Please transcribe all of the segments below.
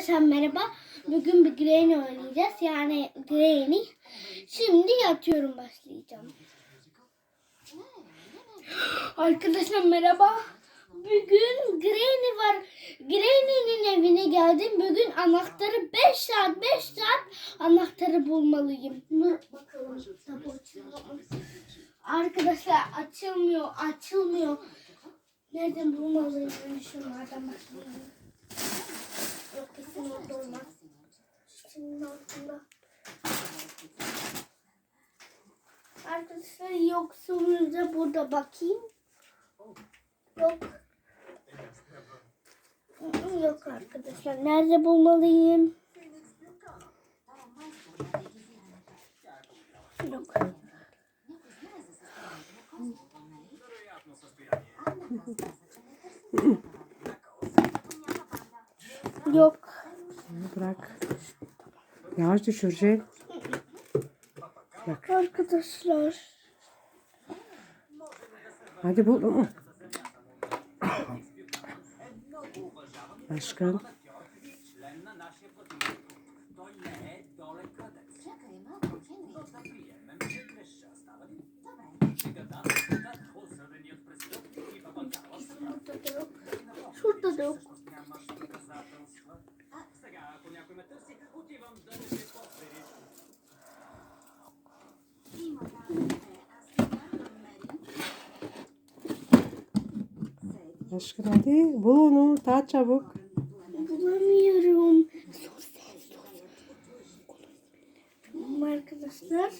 Arkadaşlar merhaba. Bugün bir Granny oynayacağız. Yani Granny. Şimdi yatıyorum başlayacağım. Arkadaşlar merhaba. Bugün Granny var. Granny'nin evine geldim. Bugün anahtarı 5 saat 5 saat anahtarı bulmalıyım. Dur bakalım. Arkadaşlar açılmıyor, açılmıyor. Nereden bulmalıyım? Şunlardan bakayım. Yok kesin orada olmaz. Şunun altında. Arkadaşlar yoksunuzda burada bakayım. Yok. Yok arkadaşlar. Nerede bulmalıyım? Yok. Yok. Bırak. Yavaş düşürecek. Arkadaşlar. Hadi bul. Başkan. Burada da yok. Şurada da yok. Başkan hadi. Bul onu. Daha çabuk. Bulamıyorum. Arkadaşlar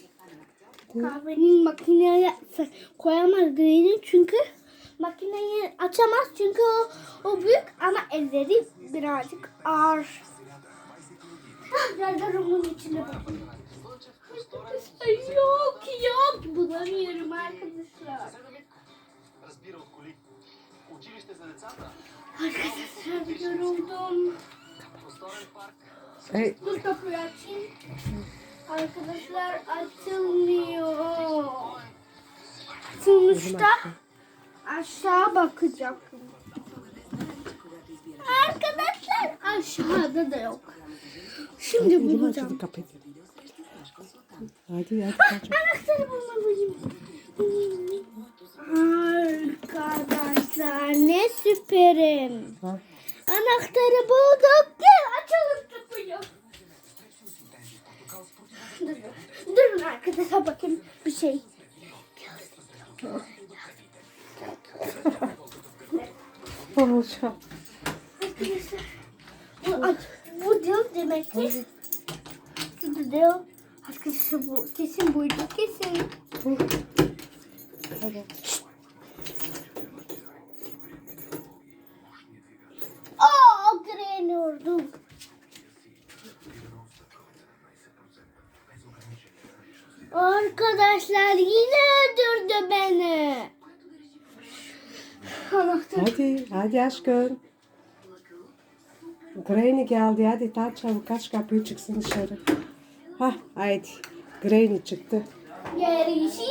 kahvenin makineye koyamaz Green'i çünkü makineyi açamaz çünkü o, o büyük ama elleri birazcık ağır. Gargaromun içine bakın. Yok yok bulamıyorum arkadaşlar. Arkadaşlar bir yoruldum. Hey. Dur kapıyı açayım. Arkadaşlar açılmıyor. Sonuçta aşağı bakacağım. Arkadaşlar aşağıda da yok. Şimdi Hadi bulacağım. Kapıyı. Hadi hadi. Anahtarı bulmalıyım. Süperim. Ha. Anahtarı bulduk. Gel açalım kapıyı. Durun, durun arkadaşlar bakın bir şey. Olacak. Arkadaşlar bu, aç, bu değil demek ki. Bu değil. Arkadaşlar bu kesin buydu kesin. Hadi. Aa Arkadaşlar yine öldürdü beni. Anahtar. Hadi. Hadi aşkım. Granny geldi. Hadi daha çabuk. Kaç kapıyı çıksın dışarı. Hah haydi. Granny çıktı. Gerisi